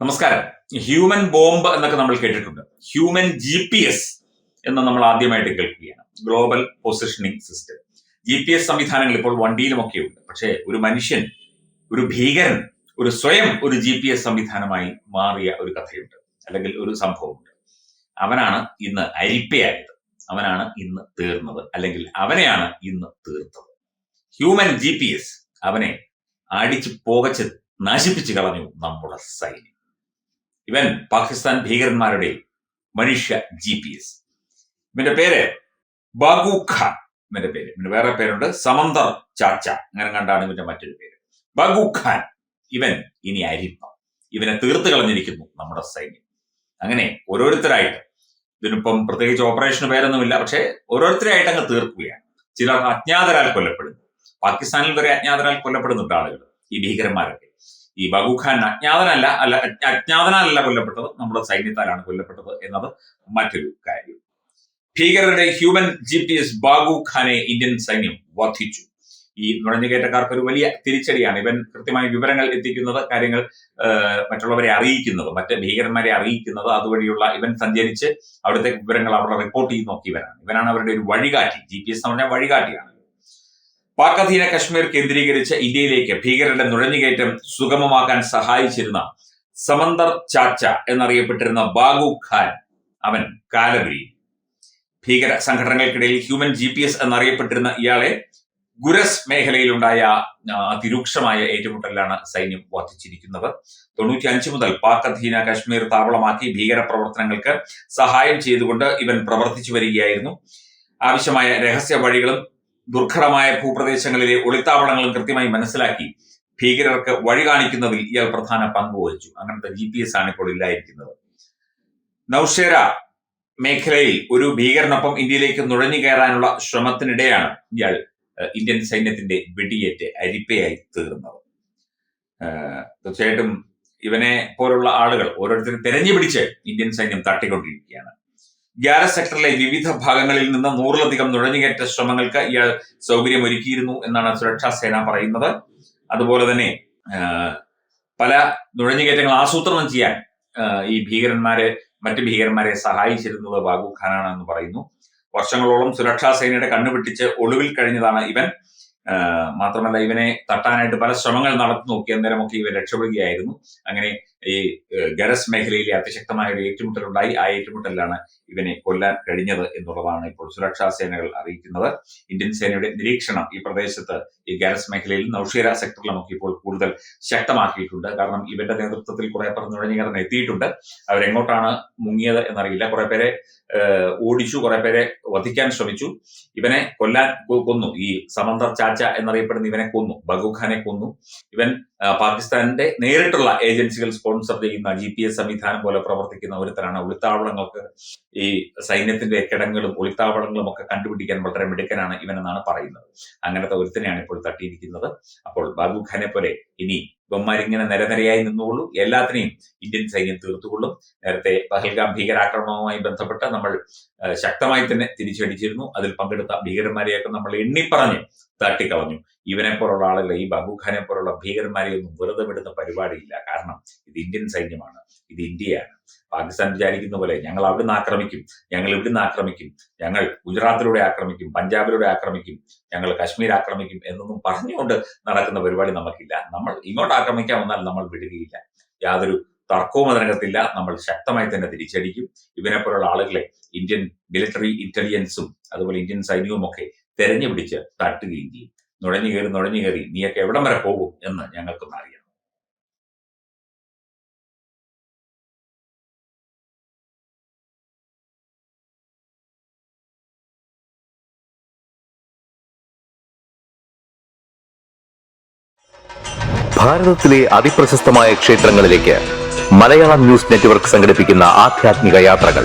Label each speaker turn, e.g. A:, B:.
A: നമസ്കാരം. Human bomb എന്നൊക്കെ നമ്മൾ കേട്ടിട്ടുണ്ട്. ഹ്യൂമൻ ജി പി എസ് എന്ന് നമ്മൾ ആദ്യമായിട്ട് കേൾക്കുകയാണ്. Global positioning system. G P S സംവിധാനങ്ങൾ ഇപ്പോൾ വണ്ടിയിലുമൊക്കെ ഉണ്ട് പക്ഷേ ഒരു മനുഷ്യൻ ഒരു ഭീകരൻ ഒരു സ്വയം ഒരു ജി പി എസ് സംവിധാനമായി മാറിയ ഒരു കഥയുണ്ട്. അല്ലെങ്കിൽ ഒരു സംഭവമുണ്ട്. അവനാണ് ഇന്ന് അരിപ്പയായത്. അവനാണ് ഇന്ന് തീർന്നത്. അല്ലെങ്കിൽ അവനെയാണ് ഇന്ന് തീർത്തത്. ഹ്യൂമൻ ജി പി എസ് അവനെ അടിച്ച് പോകച്ച് നശിപ്പിച്ചു കളഞ്ഞു നമ്മുടെ സൈന്യം. ഇവൻ പാകിസ്ഥാൻ ഭീകരന്മാരുടെ മനുഷ്യ ജി പി എസ് ഇവന്റെ പേര് ബാഗു ഖാൻ ഇവന്റെ പേര്. ഇവന്റെ വേറെ പേരുണ്ട് സമന്തർ ചാച്ച. അങ്ങനെ കണ്ടാണ് ഇവന്റെ മറ്റൊരു പേര്. ബാഗു ഖാൻ ഇവൻ ഇനി അരിപ്പ. ഇവനെ തീർത്ത് കളഞ്ഞിരിക്കുന്നു നമ്മുടെ സൈന്യം. അങ്ങനെ ഓരോരുത്തരായിട്ട്. ഇതിനിപ്പം പ്രത്യേകിച്ച് ഓപ്പറേഷന് പേരൊന്നുമില്ല പക്ഷേ ഓരോരുത്തരായിട്ട് അങ്ങ് തീർക്കുകയാണ്. ചിലർ അജ്ഞാതരാൽ കൊല്ലപ്പെടുന്നു. പാകിസ്ഥാനിൽ വരെ അജ്ഞാതരാൽ കൊല്ലപ്പെടുന്നുണ്ട് ആളുകൾ ഈ ഭീകരന്മാരൊക്കെ. ഈ ബഗു ഖാൻ അജ്ഞാതനല്ല അല്ല അജ്ഞാതനല്ല കൊല്ലപ്പെട്ടത് നമ്മുടെ സൈന്യത്താലാണ് കൊല്ലപ്പെട്ടത് എന്നത് മറ്റൊരു കാര്യം. ഭീകരരുടെ human G P S Bagu Khan Indian സൈന്യം വധിച്ചു. ഈ നുഴഞ്ഞുകയറ്റക്കാർക്ക് ഒരു വലിയ തിരിച്ചടിയാണ്. ഇവൻ കൃത്യമായ വിവരങ്ങൾ എത്തിക്കുന്നത് കാര്യങ്ങൾ മറ്റുള്ളവരെ അറിയിക്കുന്നത് മറ്റ് ഭീകരന്മാരെ അറിയിക്കുന്നത് അതുവഴിയുള്ള ഇവൻ സഞ്ചരിച്ച് അവിടുത്തെ വിവരങ്ങൾ അവിടെ റിപ്പോർട്ട് ചെയ്ത് നോക്കിയവരാണ്. ഇവനാണ് അവരുടെ ഒരു വഴികാട്ടി. ജി പി എസ് എന്ന് പറഞ്ഞാൽ വഴികാട്ടിയാണ്. പാക് കശ്മീർ കേന്ദ്രീകരിച്ച് ഇന്ത്യയിലേക്ക് ഭീകരരുടെ നുഴഞ്ഞുകയറ്റം സുഗമമാക്കാൻ സഹായിച്ചിരുന്ന സമന്തർ ചാച്ച എന്നറിയപ്പെട്ടിരുന്ന ബാഗു ഖാൻ അവൻ കാലബിരി ഭീകര സംഘടനകൾക്കിടയിൽ ഹ്യൂമൻ ജി പി എസ് എന്നറിയപ്പെട്ടിരുന്ന ഇയാളെ ഗുരസ് മേഖലയിലുണ്ടായ അതിരൂക്ഷമായ ഏറ്റുമുട്ടലിലാണ് സൈന്യം വധിച്ചിരിക്കുന്നത്. തൊണ്ണൂറ്റി അഞ്ച് മുതൽ പാക് അധീന കശ്മീർ താവളമാക്കി ഭീകര പ്രവർത്തനങ്ങൾക്ക് സഹായം ചെയ്തുകൊണ്ട് ഇവൻ പ്രവർത്തിച്ചു വരികയായിരുന്നു. ആവശ്യമായ രഹസ്യ വഴികളും ദുർഘടമായ ഭൂപ്രദേശങ്ങളിലെ ഒളിത്താവളങ്ങളും കൃത്യമായി മനസ്സിലാക്കി ഭീകരർക്ക് വഴി കാണിക്കുന്നതിൽ ഇയാൾ പ്രധാന പങ്ക് വഹിച്ചു. അങ്ങനത്തെ ജി പി എസ് ആണ് ഇപ്പോൾ ഇല്ലായിരിക്കുന്നത്. നൌഷേര മേഖലയിൽ ഒരു ഭീകരനൊപ്പം ഇന്ത്യയിലേക്ക് നുഴഞ്ഞു കയറാനുള്ള ശ്രമത്തിനിടെയാണ് ഇയാൾ ഇന്ത്യൻ സൈന്യത്തിന്റെ വെടിയേറ്റ് അരിപ്പയായി തീർന്നത്. തീർച്ചയായിട്ടും ഇവനെ പോലുള്ള ആളുകൾ ഓരോരുത്തരും തെരഞ്ഞു പിടിച്ച് ഇന്ത്യൻ സൈന്യം തട്ടിക്കൊണ്ടിരിക്കുകയാണ്. ഗ്യാര സെക്ടറിലെ വിവിധ ഭാഗങ്ങളിൽ നിന്ന് നൂറിലധികം നുഴഞ്ഞുകയറ്റ ശ്രമങ്ങൾക്ക് ഇയാൾ സൗകര്യമൊരുക്കിയിരുന്നു എന്നാണ് സുരക്ഷാ സേന പറയുന്നത്. അതുപോലെ തന്നെ പല നുഴഞ്ഞുകയറ്റങ്ങൾ ആസൂത്രണം ചെയ്യാൻ ഈ ഭീകരന്മാരെ മറ്റ് ഭീകരന്മാരെ സഹായിച്ചിരുന്നത് ബാബു ഖാനാണ് എന്ന് പറയുന്നു. വർഷങ്ങളോളം സുരക്ഷാ സേനയുടെ കണ്ണുപിട്ടിച്ച് ഒളിവിൽ കഴിഞ്ഞതാണ് ഇവൻ. മാത്രമല്ല ഇവനെ തട്ടാനായിട്ട് പല ശ്രമങ്ങൾ നടത്തി നോക്കി അന്നേരമൊക്കെ ഇവൻ രക്ഷപ്പെടുകയായിരുന്നു. അങ്ങനെ ഈ ഗരസ് മേഖലയിലെ അതിശക്തമായ ഒരു ഏറ്റുമുട്ടലുണ്ടായി. ആ ഏറ്റുമുട്ടലിലാണ് ഇവനെ കൊല്ലാൻ കഴിഞ്ഞത് എന്നുള്ളതാണ് ഇപ്പോൾ സുരക്ഷാ സേനകൾ അറിയിക്കുന്നത്. ഇന്ത്യൻ സേനയുടെ നിരീക്ഷണം ഈ പ്രദേശത്ത് ഈ ഗരസ് മേഖലയിൽ നൌഷേര സെക്ടറിലുമൊക്കെ ഇപ്പോൾ കൂടുതൽ ശക്തമാക്കിയിട്ടുണ്ട്. കാരണം ഇവന്റെ നേതൃത്വത്തിൽ കുറെ പേർ നുഴഞ്ഞുകയറാൻ എത്തിയിട്ടുണ്ട്. അവരെങ്ങോട്ടാണ് മുങ്ങിയത് എന്നറിയില്ല. കുറെ പേരെ ഓടിച്ചു കുറെ പേരെ വധിക്കാൻ ശ്രമിച്ചു. ഇവനെ കൊല്ലാൻ കൊന്നു. ഈ സമന്തർ ചാച്ച എന്നറിയപ്പെടുന്ന ഇവനെ കൊന്നു. ബഗുഖാനെ കൊന്നു. ഇവൻ പാകിസ്ഥാന്റെ നേരിട്ടുള്ള ഏജൻസികൾ സ്പോൺസർ ചെയ്യുന്ന ജി പി എസ് സംവിധാനം പോലെ പ്രവർത്തിക്കുന്ന ഒരുത്തരാണ് ഒളിത്താവളങ്ങൾക്ക് ഈ സൈന്യത്തിന്റെ കിടങ്ങളും ഒളിത്താവളങ്ങളും ഒക്കെ കണ്ടുപിടിക്കാൻ വളരെ മിടുക്കനാണ് ഇവനെന്നാണ് പറയുന്നത്. അങ്ങനത്തെ ഒരുത്തനെയാണ് ഇപ്പോൾ തട്ടിയിരിക്കുന്നത്. അപ്പോൾ ബാബു ഖാനെ പോലെ ഇനി ഇവന്മാരിങ്ങനെ നിരനിരയായി നിന്നുകൊള്ളൂ. എല്ലാത്തിനെയും ഇന്ത്യൻ സൈന്യം തീർത്തുകൊള്ളും. നേരത്തെ പഹൽഗാം ഭീകരാക്രമണവുമായി ബന്ധപ്പെട്ട് നമ്മൾ ശക്തമായി തന്നെ തിരിച്ചടിച്ചിരുന്നു. അതിൽ പങ്കെടുത്ത ഭീകരന്മാരെയൊക്കെ നമ്മൾ എണ്ണിപ്പറഞ്ഞ് തട്ടിക്കളഞ്ഞു. ഇവനെ പോലുള്ള ആളുകൾ ഈ ബാബു ഖാനെ പോലുള്ള ഭീകരന്മാരെ ഒന്നും വെറുതെ വിടുന്ന പരിപാടിയില്ല. കാരണം ഇത് ഇന്ത്യൻ സൈന്യമാണ്. ഇത് ഇന്ത്യയാണ്. പാകിസ്ഥാൻ വിചാരിക്കുന്ന പോലെ ഞങ്ങൾ അവിടുന്ന് ആക്രമിക്കും. ഞങ്ങൾ ഇവിടുന്ന് ആക്രമിക്കും. ഞങ്ങൾ ഗുജറാത്തിലൂടെ ആക്രമിക്കും. പഞ്ചാബിലൂടെ ആക്രമിക്കും. ഞങ്ങൾ കാശ്മീർ ആക്രമിക്കും എന്നൊന്നും പറഞ്ഞുകൊണ്ട് നടക്കുന്ന പരിപാടി നമുക്കില്ല. നമ്മൾ ഇങ്ങോട്ട് ആക്രമിക്കാൻ വന്നാൽ നമ്മൾ വിടുകയില്ല. യാതൊരു തർക്കവും അതിനകത്തില്ല. നമ്മൾ ശക്തമായി തന്നെ തിരിച്ചടിക്കും. ഇവനെ പോലുള്ള ആളുകളെ ഇന്ത്യൻ മിലിറ്ററി ഇന്റലിജൻസും അതുപോലെ ഇന്ത്യൻ സൈന്യവും ഒക്കെ തെരഞ്ഞു പിടിച്ച് തട്ടുകയും ചെയ്യും. നുഴഞ്ഞു കയറി നുഴഞ്ഞു കയറി നീയൊക്കെ എവിടം വരെ പോകും എന്ന് ഞങ്ങൾക്കൊന്ന് അറിയാം
B: ഭാരതത്തിലെ അതിപ്രശസ്തമായ ക്ഷേത്രങ്ങളിലേക്ക് മലയാളം ന്യൂസ് നെറ്റ്വർക്ക് സംഘടിപ്പിക്കുന്ന ആധ്യാത്മിക യാത്രകൾ.